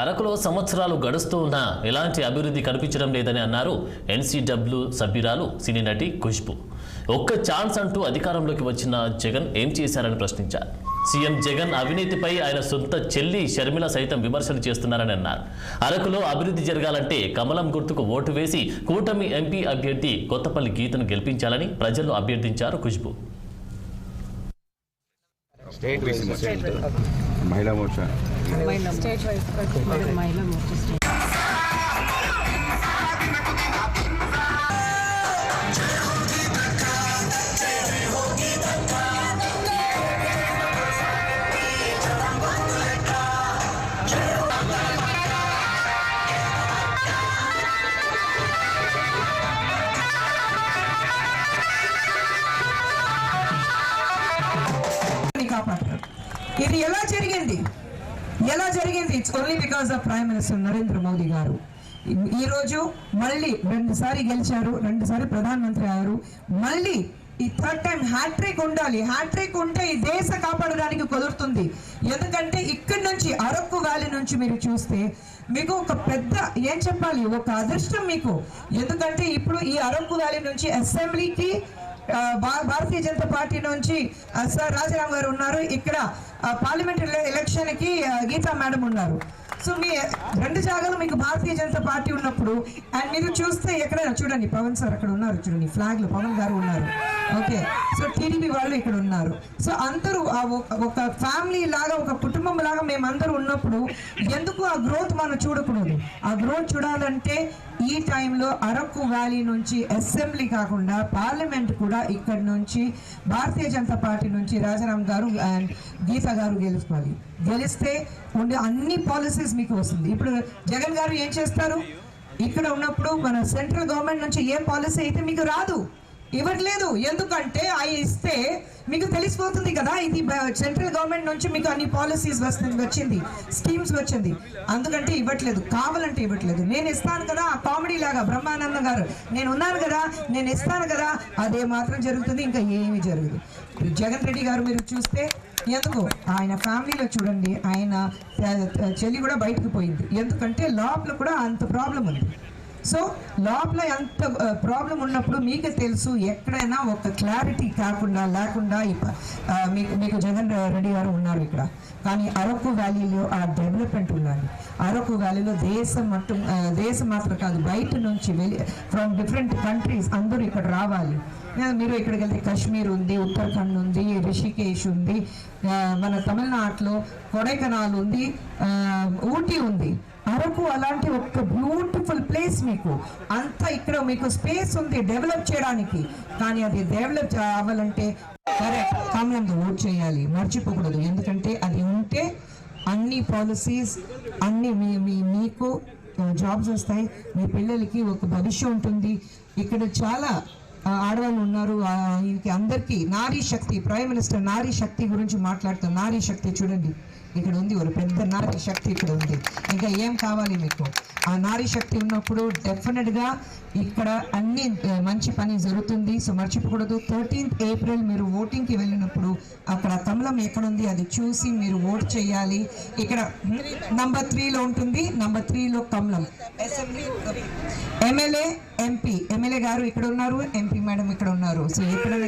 అరకులో సంవత్సరాలు గడుస్తూ ఉన్నా ఎలాంటి అభివృద్ధి కనిపించడం లేదని అన్నారు ఎన్సీడబ్ల్యూ సభ్యురాలు సినీ నటి ఖుష్బు. ఒక్క ఛాన్స్ అంటూ అధికారంలోకి వచ్చిన జగన్ ఏం చేశారని ప్రశ్నించారు. సీఎం జగన్ అవినీతిపై ఆయన సొంత చెల్లి షర్మిల సైతం విమర్శలు చేస్తున్నారని అన్నారు. అరకులో అభివృద్ధి జరగాలంటే కమలం గుర్తుకు ఓటు వేసి కూటమి ఎంపీ అభ్యర్థి కొత్తపల్లి గీతను గెలిపించాలని ప్రజలు అభ్యర్థించారు ఖుష్బు. మహిళా మోర్చా. ఎలా it's only because of prime minister Narendra Modi garu. ఈ- రోజు మళ్ళీ రెండుసారి గెలిచారు రెండుసారి ప్రధానమంత్రి అయ్యారు. మళ్ళీ ఈ థర్డ్ టైం హ్యాట్రిక్ ఉండాలి. హ్యాట్రిక్ ఉంటే ఈ దేశ కాపాడడానికి కుదురుతుంది. ఎందుకంటే ఇక్కడి నుంచి అరకు వ్యాలీ నుంచి మీరు చూస్తే మీకు ఒక పెద్ద ఏం చెప్పాలి? ఒక అదృష్టం మీకు. ఎందుకంటే ఇప్పుడు ఈ అరకు వ్యాలీ నుంచి అసెంబ్లీకి భారతీయ జనతా పార్టీ నుంచి సార్ రాజారాం గారు ఉన్నారు. ఇక్కడ పార్లమెంటరీ ఎలక్షన్కి గీతా మేడం ఉన్నారు. సో మీ రెండు జాగాలు మీకు భారతీయ జనతా పార్టీ ఉన్నప్పుడు అండ్ మీరు చూస్తే ఎక్కడైనా చూడండి పవన్ సార్ అక్కడ ఉన్నారు చూడండి ఫ్లాగ్లో పవన్ గారు ఉన్నారు. ఓకే సో టీడీపీ వాళ్ళు ఇక్కడ ఉన్నారు. సో అందరూ ఆ ఒక- ఫ్యామిలీ లాగా ఒక కుటుంబం లాగా మేమందరూ ఉన్నప్పుడు ఎందుకు ఆ గ్రోత్ మనం చూడకూడదు? ఆ గ్రోత్ చూడాలంటే ఈ టైంలో అరకు వ్యాలీ నుంచి అసెంబ్లీ కాకుండా పార్లమెంట్ కూడా ఇక్కడ నుంచి భారతీయ జనతా పార్టీ నుంచి రాజారాం గారు అండ్ గీత గారు గెలుచుకోవాలి. గెలిస్తే ఉండే అన్ని పాలసీస్ మీకు వస్తుంది. ఇప్పుడు జగన్ గారు ఏం చేస్తారు? ఇక్కడ ఉన్నప్పుడు మన సెంట్రల్ గవర్నమెంట్ నుంచి ఏ పాలసీ అయితే మీకు రాదు. ఇవ్వట్లేదు ఎందుకంటే అవి ఇస్తే మీకు తెలిసిపోతుంది కదా ఇది సెంట్రల్ గవర్నమెంట్ నుంచి మీకు అన్ని పాలసీస్ వస్తుంది వచ్చింది స్కీమ్స్ వచ్చింది. అందుకంటే ఇవ్వట్లేదు కావాలంటే ఇవ్వట్లేదు. నేను ఇస్తాను కదా ఆ కామెడీ లాగా బ్రహ్మానంద గారు నేను ఉన్నాను కదా నేను ఇస్తాను కదా అదే మాత్రం జరుగుతుంది ఇంకా ఏమీ జరగదు. జగన్ రెడ్డి గారు మీరు చూస్తే ఎందుకు? ఆయన ఫ్యామిలీలో చూడండి ఆయన చెల్లి కూడా బయటకు పోయింది. ఎందుకంటే లోపల కూడా అంత ప్రాబ్లం ఉంది. సో లోపల ఎంత ప్రాబ్లం ఉన్నప్పుడు మీకు తెలుసు ఎక్కడైనా ఒక క్లారిటీ కాకుండా లేకుండా మీకు మీకు జగన్ రెడ్డి గారు ఉన్నారు ఇక్కడ. కానీ అరకు వ్యాలీలో ఆ డెవలప్మెంట్ ఉండాలి అరకు వ్యాలీలో దేశం మట్టు దేశం మాత్రం కాదు బయట నుంచి వెళ్ళి ఫ్రమ్ డిఫరెంట్ కంట్రీస్ అందరూ ఇక్కడ రావాలి. మీరు ఇక్కడికి వెళ్తే కాశ్మీర్ ఉంది ఉత్తరాఖండ్ ఉంది రిషికేష్ ఉంది మన తమిళనాడులో కొడైకెనాల్ ఉంది ఊటీ ఉంది. అరకు అలాంటి ఒక బ్యూటిఫుల్ స్పేస్ మీకు. అంతా ఇక్కడ మీకు స్పేస్ ఉంది డెవలప్ చేయడానికి. కానీ అది డెవలప్ అవ్వాలంటే కరెక్ట్ కమలంతో ఓట్ చేయాలి. మర్చిపోకూడదు. ఎందుకంటే అది ఉంటే అన్ని పాలసీస్ అన్ని మీ మీ మీకు జాబ్స్ వస్తాయి. మీ పిల్లలకి ఒక భవిష్యం ఉంటుంది. ఇక్కడ చాలా ఆడవాళ్ళు ఉన్నారు. ఆ, వీళ్ళకి అందరికీ నారీ శక్తి ప్రైమ్ మినిస్టర్ నారీ శక్తి గురించి మాట్లాడుతాం నారీ శక్తి చూడండి. ఇక్కడ ఉంది ఒక పెద్ద నారీ శక్తి ఇక్కడ ఉంది. ఇంకా ఏం కావాలి మీకు? ఆ నారీ శక్తి ఉన్నప్పుడు డెఫినెట్గా ఇక్కడ అన్ని మంచి పని జరుగుతుంది. సో మర్చిపోకూడదు. థర్టీన్త్ ఏప్రిల్ మీరు ఓటింగ్కి వెళ్ళిన అక్కడ కమలం ఎక్కడుంది? అది చూసి మీరు ఓట్ చేయాలి. ఇక్కడ నంబర్ త్రీలో ఉంటుంది. నంబర్ త్రీలో కమలం. MLA MP. ఎమ్మెల్యే గారు ఇక్కడ ఉన్నారు ఎంపీ మేడం ఇక్కడ ఉన్నారు. సో ఎక్కడైనా